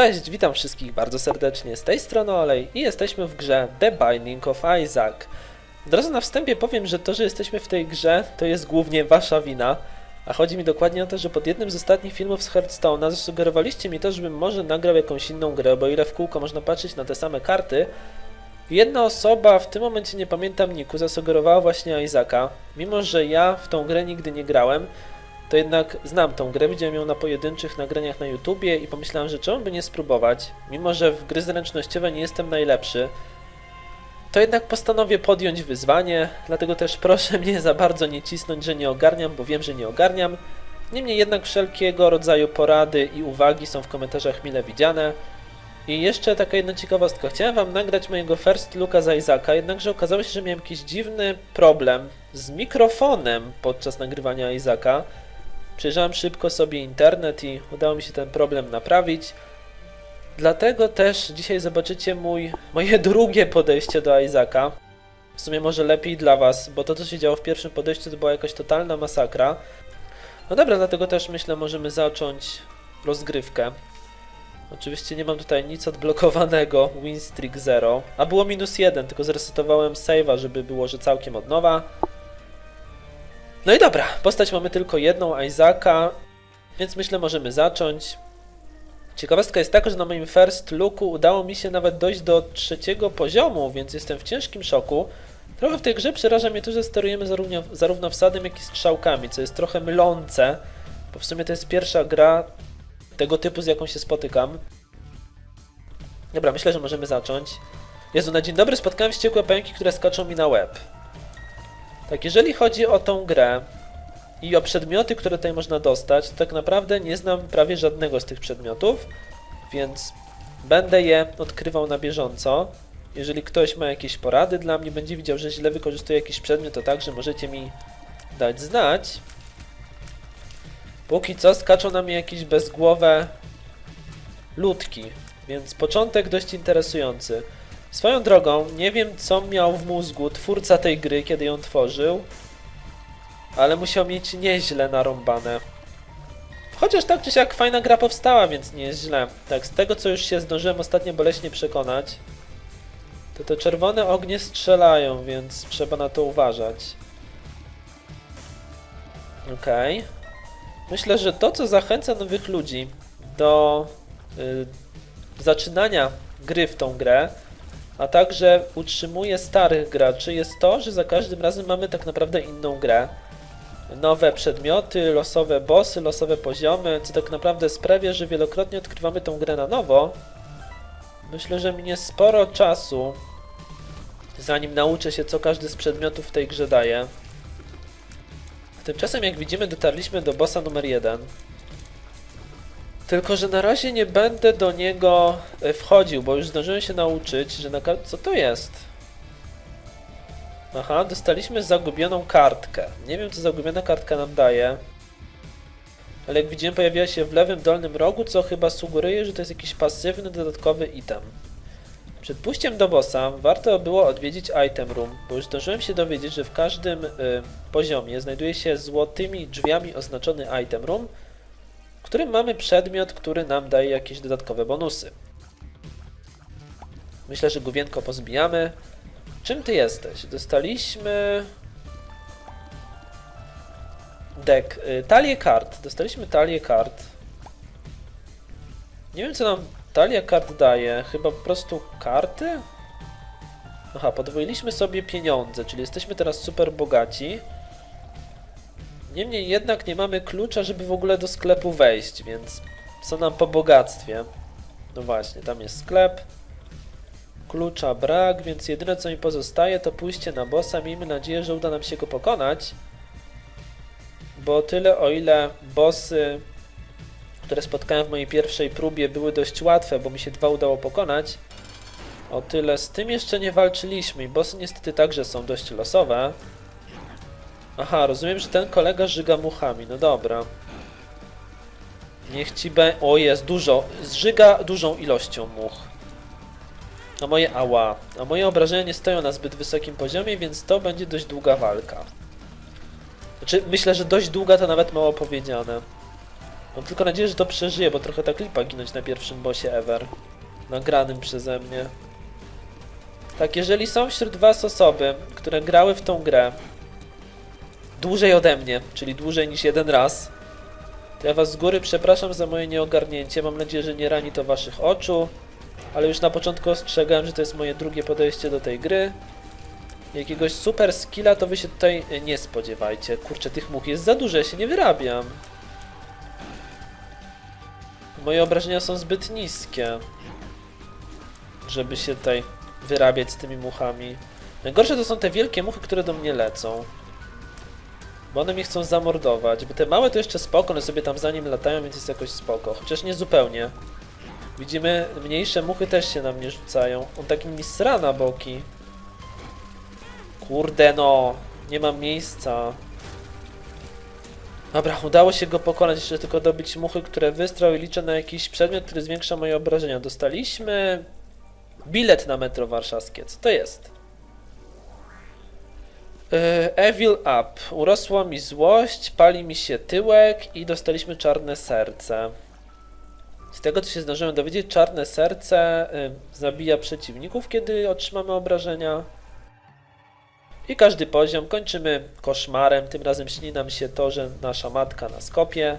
Cześć, witam wszystkich bardzo serdecznie. Z tej strony Olej i jesteśmy w grze The Binding of Isaac. Od razu na wstępie powiem, że to, że jesteśmy w tej grze, to jest głównie wasza wina. A chodzi mi dokładnie o to, że pod jednym z ostatnich filmów z Hearthstone'a zasugerowaliście mi to, żebym może nagrał jakąś inną grę, bo ile w kółko można patrzeć na te same karty. Jedna osoba, w tym momencie nie pamiętam niku, zasugerowała właśnie Isaaca. Mimo, że ja w tą grę nigdy nie grałem, to jednak znam tą grę, widziałem ją na pojedynczych nagraniach na YouTubie i pomyślałem, że czemu by nie spróbować, mimo że w gry zręcznościowe nie jestem najlepszy, to jednak postanowię podjąć wyzwanie, dlatego też proszę mnie za bardzo nie cisnąć, że nie ogarniam, bo wiem, że nie ogarniam. Niemniej jednak wszelkiego rodzaju porady i uwagi są w komentarzach mile widziane. I jeszcze taka jedna ciekawostka. Chciałem wam nagrać mojego first looka z Isaaca, jednakże okazało się, że miałem jakiś dziwny problem z mikrofonem podczas nagrywania Isaaca. Przejrzałem szybko sobie internet i udało mi się ten problem naprawić. Dlatego też dzisiaj zobaczycie mój, moje drugie podejście do Isaaca. W sumie może lepiej dla was, bo to co się działo w pierwszym podejściu to była jakaś totalna masakra. No dobra, dlatego też myślę możemy zacząć rozgrywkę. Oczywiście nie mam tutaj nic odblokowanego, winstreak 0, a było minus 1, tylko zresetowałem save'a, żeby było, że całkiem od nowa. No i dobra, postać mamy tylko jedną, Isaaca, więc myślę możemy zacząć. Ciekawostka jest taka, że na moim first looku udało mi się nawet dojść do trzeciego poziomu, więc jestem w ciężkim szoku. Trochę w tej grze przeraża mnie to, że sterujemy zarówno, zarówno wsadem, jak i strzałkami, co jest trochę mylące, bo w sumie to jest pierwsza gra tego typu, z jaką się spotykam. Dobra, myślę, że możemy zacząć. Jezu, na dzień dobry spotkałem wściekłe pęki, które skaczą mi na łeb. Tak, jeżeli chodzi o tą grę i o przedmioty, które tutaj można dostać, to tak naprawdę nie znam prawie żadnego z tych przedmiotów, więc będę je odkrywał na bieżąco. Jeżeli ktoś ma jakieś porady dla mnie, będzie widział, że źle wykorzystuję jakiś przedmiot, to także możecie mi dać znać. Póki co skaczą na mnie jakieś bezgłowe ludki, więc początek dość interesujący. Swoją drogą, nie wiem co miał w mózgu twórca tej gry, kiedy ją tworzył, ale musiał mieć nieźle narąbane. Chociaż tak czy siak fajna gra powstała, więc nie jest źle. Tak, z tego co już się zdążyłem ostatnio boleśnie przekonać, to te czerwone ognie strzelają, więc trzeba na to uważać. Okej. Myślę, że to co zachęca nowych ludzi do y, zaczynania gry w tą grę, a także utrzymuje starych graczy, jest to, że za każdym razem mamy tak naprawdę inną grę. Nowe przedmioty, losowe bossy, losowe poziomy, co tak naprawdę sprawia, że wielokrotnie odkrywamy tą grę na nowo. Myślę, że minie sporo czasu, zanim nauczę się, co każdy z przedmiotów w tej grze daje. Tymczasem, jak widzimy, dotarliśmy do bossa numer 1. Tylko, że na razie nie będę do niego e, wchodził, bo już zdążyłem się nauczyć, że na kar- Co to jest? Aha, dostaliśmy zagubioną kartkę. Nie wiem, co zagubiona kartka nam daje. Ale jak widziałem, pojawiła się w lewym dolnym rogu, co chyba sugeruje, że to jest jakiś pasywny, dodatkowy item. Przed pójściem do bossa warto było odwiedzić item room, bo już zdążyłem się dowiedzieć, że w każdym y, poziomie znajduje się złotymi drzwiami oznaczony item room, którym mamy przedmiot, który nam daje jakieś dodatkowe bonusy. Myślę, że główienko pozbijamy. Czym ty jesteś? Dostaliśmy... Deck. Y, talię kart. Dostaliśmy talię kart. Nie wiem, co nam talia kart daje. Chyba po prostu karty? Aha, podwoiliśmy sobie pieniądze, czyli jesteśmy teraz super bogaci. Niemniej jednak nie mamy klucza, żeby w ogóle do sklepu wejść, więc co nam po bogactwie? No właśnie, tam jest sklep. Klucza brak, więc jedyne co mi pozostaje to pójście na bossa. Miejmy nadzieję, że uda nam się go pokonać. Bo tyle o ile bossy, które spotkałem w mojej pierwszej próbie były dość łatwe, bo mi się dwa udało pokonać. O tyle z tym jeszcze nie walczyliśmy i bossy niestety także są dość losowe. Aha, rozumiem, że ten kolega żyga muchami. No dobra. Niech ci be... O, jest dużo. Zżyga dużą ilością much. A moje ała. A moje obrażenia nie stoją na zbyt wysokim poziomie, więc to będzie dość długa walka. Znaczy, myślę, że dość długa to nawet mało powiedziane. Mam tylko nadzieję, że to przeżyje, bo trochę tak lipa ginąć na pierwszym bossie ever. Nagranym przeze mnie. Tak, jeżeli są wśród was osoby, które grały w tą grę dłużej ode mnie, czyli dłużej niż jeden raz, ja was z góry przepraszam za moje nieogarnięcie. Mam nadzieję, że nie rani to waszych oczu, ale już na początku ostrzegałem, że to jest moje drugie podejście do tej gry. Jakiegoś super skilla to wy się tutaj nie spodziewajcie. Kurczę, tych much jest za dużo, ja się nie wyrabiam. Moje obrażenia są zbyt niskie, żeby się tutaj wyrabiać z tymi muchami. Najgorsze to są te wielkie muchy, które do mnie lecą. Bo one mnie chcą zamordować, bo te małe to jeszcze spoko, one sobie tam za nim latają, więc jest jakoś spoko. Chociaż nie zupełnie. Widzimy, mniejsze muchy też się na mnie rzucają. On taki mi sra na boki. Kurde no, nie mam miejsca. Dobra, udało się go pokonać, jeszcze tylko dobyć muchy, które wystrał i liczę na jakiś przedmiot, który zwiększa moje obrażenia. Dostaliśmy bilet na metro warszawskie. Co to jest? Yy, Evil Up. Urosła mi złość, pali mi się tyłek i dostaliśmy czarne serce. Z tego co się zdążyłem dowiedzieć, czarne serce y, zabija przeciwników, kiedy otrzymamy obrażenia. I każdy poziom kończymy koszmarem. Tym razem śni nam się to, że nasza matka nas kopie.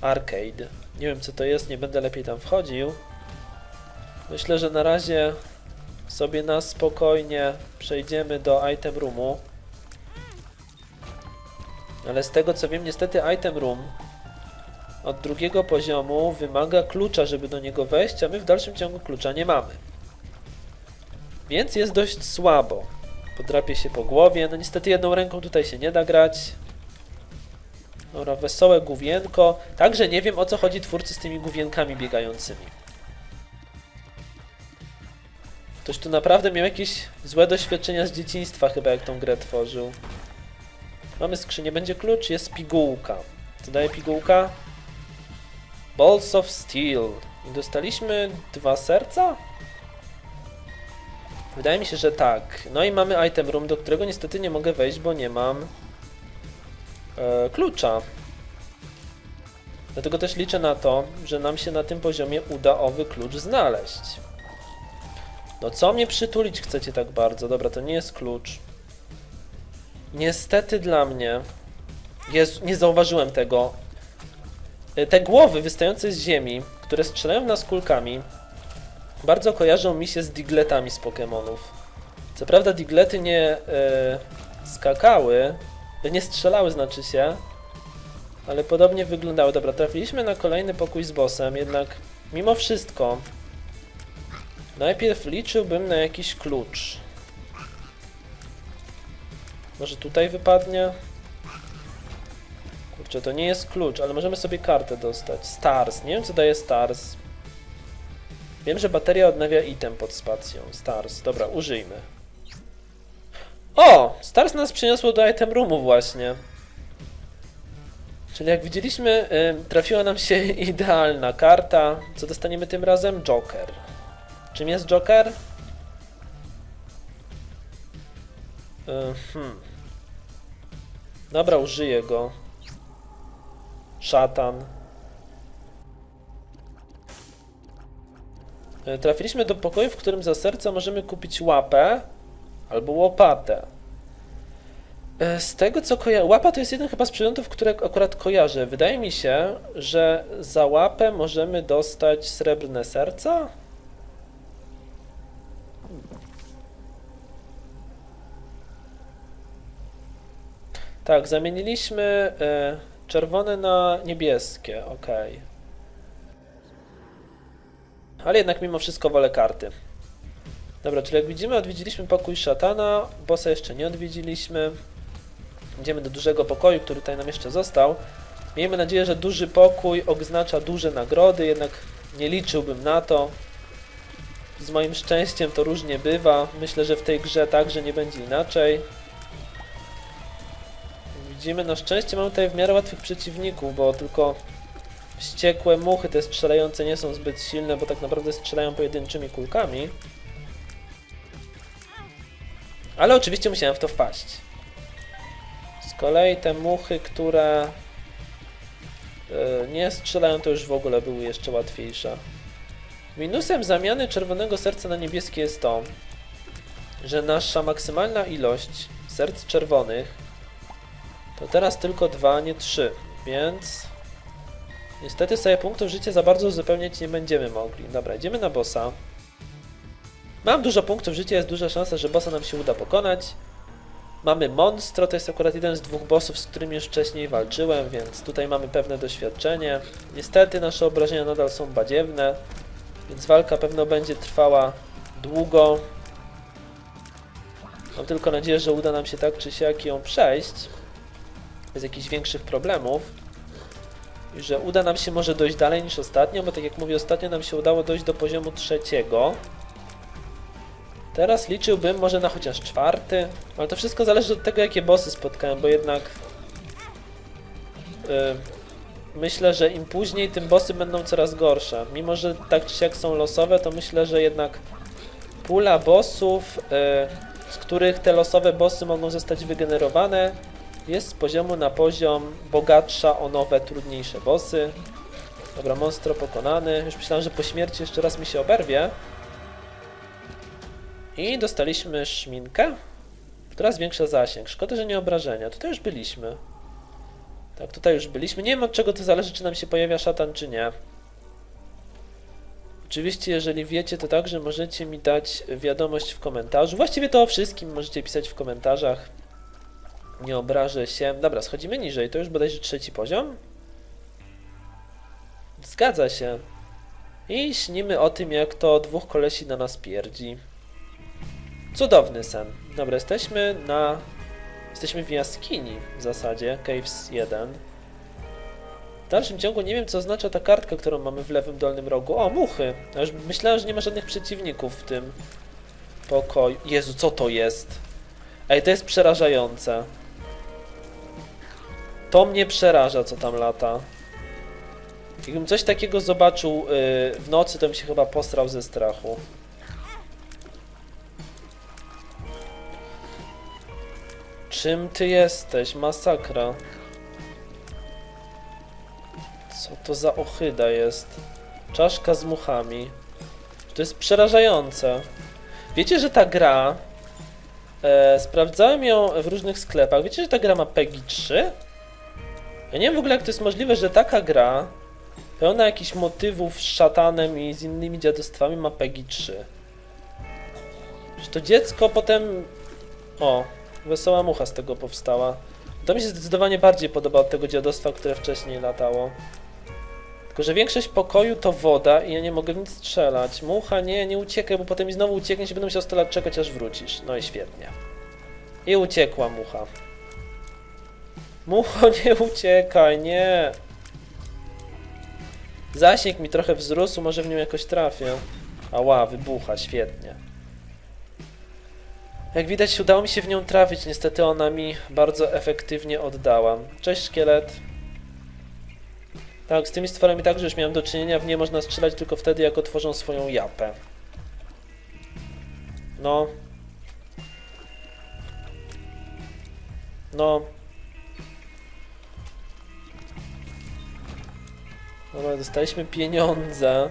Arcade. Nie wiem co to jest, nie będę lepiej tam wchodził. Myślę, że na razie sobie na spokojnie przejdziemy do item roomu. Ale z tego co wiem, niestety item room od drugiego poziomu wymaga klucza, żeby do niego wejść, a my w dalszym ciągu klucza nie mamy. Więc jest dość słabo. Podrapie się po głowie. No niestety jedną ręką tutaj się nie da grać. Dobra, wesołe główienko. Także nie wiem o co chodzi twórcy z tymi główienkami biegającymi. Ktoś tu naprawdę miał jakieś złe doświadczenia z dzieciństwa chyba jak tą grę tworzył. Mamy skrzynię, będzie klucz, jest pigułka. Co daje pigułka? Balls of Steel. I dostaliśmy dwa serca? Wydaje mi się, że tak. No i mamy item room, do którego niestety nie mogę wejść, bo nie mam e, klucza. Dlatego też liczę na to, że nam się na tym poziomie uda owy klucz znaleźć. No co mnie przytulić chcecie tak bardzo? Dobra, to nie jest klucz. Niestety dla mnie... Jezu, nie zauważyłem tego. E, Te głowy wystające z ziemi, które strzelają w nas kulkami, bardzo kojarzą mi się z digletami z Pokémonów. Co prawda diglety nie e, skakały, e, nie strzelały znaczy się, ale podobnie wyglądały. Dobra, trafiliśmy na kolejny pokój z bossem, jednak mimo wszystko najpierw liczyłbym na jakiś klucz. Może tutaj wypadnie? Kurczę, to nie jest klucz, ale możemy sobie kartę dostać. Stars. Nie wiem, co daje Stars. Wiem, że bateria odnawia item pod spacją. Stars. Dobra, użyjmy. O! Stars nas przyniosło do item roomu właśnie. Czyli jak widzieliśmy, trafiła nam się idealna karta. Co dostaniemy tym razem? Joker. Czym jest Joker? Y, Hmm. Dobra, użyję go. Szatan. E, Trafiliśmy do pokoju, w którym za serce możemy kupić łapę albo łopatę. E, Z tego co kojarzę, łapa to jest jeden chyba z przedmiotów, które akurat kojarzę. Wydaje mi się, że za łapę możemy dostać srebrne serca? Tak, zamieniliśmy e, czerwone na niebieskie, okej. Ale jednak mimo wszystko wolę karty. Dobra, czyli jak widzimy, odwiedziliśmy pokój szatana, bossa jeszcze nie odwiedziliśmy. Idziemy do dużego pokoju, który tutaj nam jeszcze został. Miejmy nadzieję, że duży pokój oznacza duże nagrody, jednak nie liczyłbym na to. Z moim szczęściem to różnie bywa. Myślę, że w tej grze także nie będzie inaczej. Widzimy, na szczęście mamy tutaj w miarę łatwych przeciwników, bo tylko wściekłe muchy te strzelające nie są zbyt silne, bo tak naprawdę strzelają pojedynczymi kulkami. Ale oczywiście musiałem w to wpaść. Z kolei te muchy, które e, nie strzelają, to już w ogóle były jeszcze łatwiejsze. Minusem zamiany czerwonego serca na niebieskie jest to, że nasza maksymalna ilość serc czerwonych to teraz tylko dwa, nie trzy, więc niestety sobie punktów życia za bardzo uzupełniać nie będziemy mogli. Dobra, idziemy na bossa. Mam dużo punktów życia, jest duża szansa, że bossa nam się uda pokonać. Mamy monstro, to jest akurat jeden z dwóch bossów, z którymi już wcześniej walczyłem, więc tutaj mamy pewne doświadczenie. Niestety nasze obrażenia nadal są badziewne, więc walka pewno będzie trwała długo. Mam tylko nadzieję, że uda nam się tak czy siak ją przejść bez jakichś większych problemów. I że uda nam się może dojść dalej niż ostatnio, bo tak jak mówię, ostatnio nam się udało dojść do poziomu trzeciego. Teraz liczyłbym może na chociaż czwarty, ale to wszystko zależy od tego, jakie bossy spotkałem, bo jednak yy, myślę, że im później, tym bossy będą coraz gorsze. Mimo, że tak czy siak są losowe, to myślę, że jednak pula bossów, yy, z których te losowe bossy mogą zostać wygenerowane, jest z poziomu na poziom bogatsza o nowe, trudniejsze bossy. Dobra, monstro pokonany. Już myślałem, że po śmierci jeszcze raz mi się oberwie. I dostaliśmy szminkę, która zwiększa zasięg. Szkoda, że nie obrażenia. Tutaj już byliśmy. Tak, tutaj już byliśmy. Nie wiem od czego to zależy, czy nam się pojawia szatan, czy nie. Oczywiście, jeżeli wiecie, to także możecie mi dać wiadomość w komentarzu. Właściwie to o wszystkim możecie pisać w komentarzach. Nie obrażę się. Dobra, schodzimy niżej. To już bodajże trzeci poziom. Zgadza się. I śnimy o tym, jak to dwóch kolesi na nas pierdzi. Cudowny sen. Dobra, jesteśmy na... Jesteśmy w jaskini w zasadzie, Caves 1. W dalszym ciągu nie wiem, co oznacza ta kartka, którą mamy w lewym dolnym rogu. O, muchy! Już myślałem, że nie ma żadnych przeciwników w tym pokoju. Jezu, co to jest? Ej, to jest przerażające. To mnie przeraża, co tam lata. Jakbym coś takiego zobaczył yy, w nocy, to bym się chyba posrał ze strachu. Czym ty jesteś? Masakra. Co to za ochyda jest? Czaszka z muchami. To jest przerażające. Wiecie, że ta gra... E, sprawdzałem ją w różnych sklepach. Wiecie, że ta gra ma PEGI 3? Ja nie wiem w ogóle, jak to jest możliwe, że taka gra pełna jakichś motywów z szatanem i z innymi dziadostwami ma PEGI 3. Że to dziecko potem... O, Wesoła mucha z tego powstała. To mi się zdecydowanie bardziej podoba od tego dziadostwa, które wcześniej latało. Tylko, że większość pokoju to woda i ja nie mogę w nic strzelać. Mucha, nie, nie uciekaj, bo potem mi znowu uciekniesz i będę musiał 100 lat czekać, aż wrócisz. No i świetnie. I uciekła mucha. Mucho, nie uciekaj, nie. Zasięg mi trochę wzrósł, może w nią jakoś trafię. Ała, wybucha, świetnie. Jak widać, udało mi się w nią trafić. Niestety ona mi bardzo efektywnie oddała. Cześć, szkielet. Tak, z tymi stworami także już miałem do czynienia. W nie można strzelać tylko wtedy, jak otworzą swoją japę. No. No. Dobra, dostaliśmy pieniądze.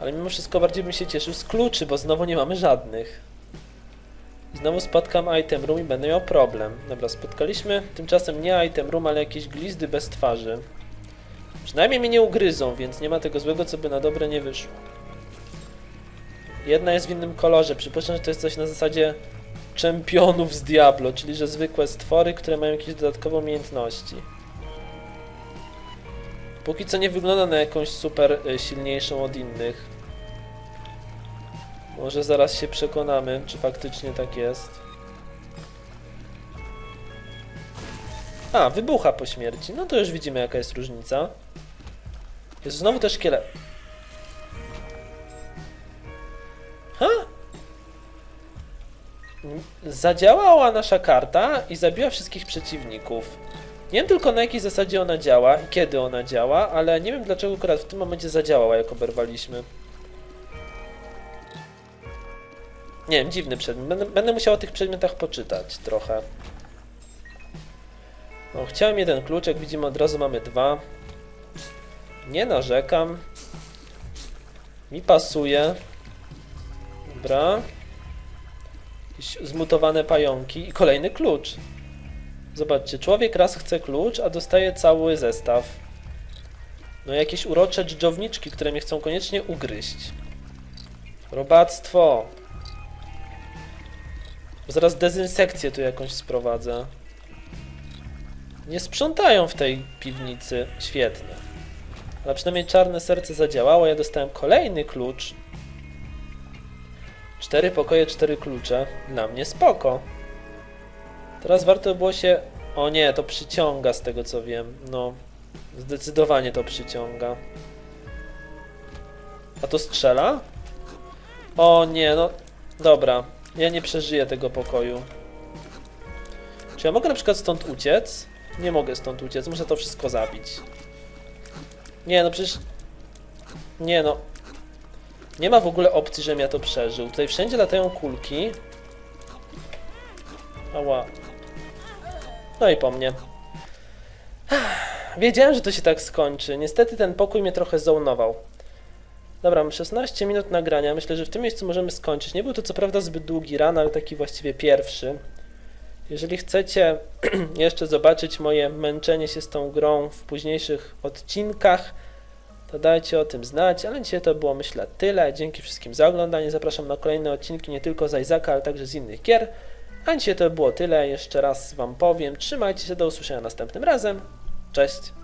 Ale mimo wszystko bardziej bym się cieszył z kluczy, bo znowu nie mamy żadnych. I znowu spotkam item room i będę miał problem. Dobra, spotkaliśmy tymczasem nie item room, ale jakieś glizdy bez twarzy. Przynajmniej mnie nie ugryzą, więc nie ma tego złego, co by na dobre nie wyszło. Jedna jest w innym kolorze. Przypuszczam, że to jest coś na zasadzie czempionów z Diablo, czyli że zwykłe stwory, które mają jakieś dodatkowe umiejętności. Póki co nie wygląda na jakąś super y, silniejszą od innych. Może zaraz się przekonamy, czy faktycznie tak jest. A, wybucha po śmierci. No to już widzimy jaka jest różnica. Jest znowu też szkielet. Ha? Zadziałała nasza karta i zabiła wszystkich przeciwników. Nie wiem tylko na jakiej zasadzie ona działa i kiedy ona działa, ale nie wiem dlaczego akurat w tym momencie zadziałała, jak oberwaliśmy. Nie wiem, dziwny przedmiot. Będę, będę musiał o tych przedmiotach poczytać trochę. O, chciałem jeden klucz, jak widzimy od razu mamy dwa. Nie narzekam. Mi pasuje. Dobra. Jakieś zmutowane pająki i kolejny klucz. Zobaczcie, człowiek raz chce klucz, a dostaje cały zestaw. No jakieś urocze dżdżowniczki, które mnie chcą koniecznie ugryźć. Robactwo. Zaraz dezynsekcję tu jakąś sprowadzę. Nie sprzątają w tej piwnicy. Świetnie. Ale przynajmniej czarne serce zadziałało. Ja dostałem kolejny klucz. Cztery pokoje, cztery klucze. Dla mnie spoko. Teraz warto było się... O nie, to przyciąga z tego co wiem. No, zdecydowanie to przyciąga. A to strzela? O nie, no... Dobra, ja nie przeżyję tego pokoju. Czy ja mogę na przykład stąd uciec? Nie mogę stąd uciec, muszę to wszystko zabić. Nie, no przecież... Nie no. Nie ma w ogóle opcji, żebym ja to przeżył. Tutaj wszędzie latają kulki. Ała. No i po mnie. Wiedziałem, że to się tak skończy. Niestety ten pokój mnie trochę zonował. Dobra, mam 16 minut nagrania. Myślę, że w tym miejscu możemy skończyć. Nie był to co prawda zbyt długi ran, ale taki właściwie pierwszy. Jeżeli chcecie jeszcze zobaczyć moje męczenie się z tą grą w późniejszych odcinkach, to dajcie o tym znać, ale dzisiaj to było myślę tyle. Dzięki wszystkim za oglądanie. Zapraszam na kolejne odcinki nie tylko z Isaaca, ale także z innych gier. A dzisiaj to było tyle. Jeszcze raz Wam powiem. Trzymajcie się, do usłyszenia następnym razem. Cześć!